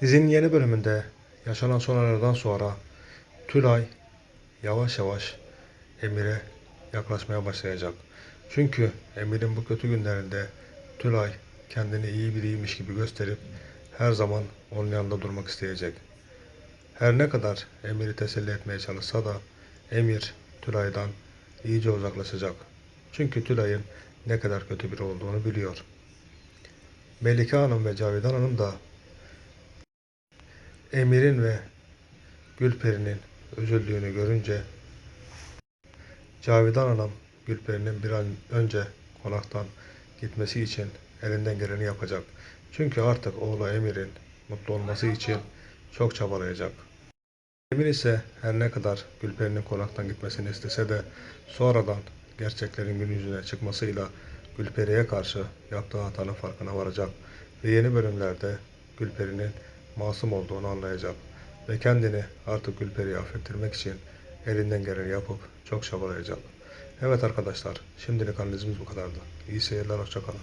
Dizinin yeni bölümünde yaşanan son olaylardan sonra Tülay yavaş yavaş Emir'e yaklaşmaya başlayacak. Çünkü Emir'in bu kötü günlerinde Tülay kendini iyi biriymiş gibi gösterip her zaman onun yanında durmak isteyecek. Her ne kadar Emir'i teselli etmeye çalışsa da Emir Tülay'dan iyice uzaklaşacak. Çünkü Tülay'ın ne kadar kötü biri olduğunu biliyor. Melike Hanım ve Cavidan Hanım da Emir'in ve Gülperi'nin üzüldüğünü görünce Cavidan Hanım Gülperi'nin bir an önce konaktan gitmesi için elinden geleni yapacak. Çünkü artık oğlu Emir'in mutlu olması için çok çabalayacak. Emir ise her ne kadar Gülperi'nin konaktan gitmesini istese de sonradan gerçeklerin gün yüzüne çıkmasıyla Gülperi'ye karşı yaptığı hatanın farkına varacak ve yeni bölümlerde Gülperi'nin masum olduğunu anlayacak ve kendini artık Gülperi'yi affettirmek için elinden geleni yapıp çok çabalayacak. Evet arkadaşlar şimdilik analizimiz bu kadardı. İyi seyirler hoşçakalın.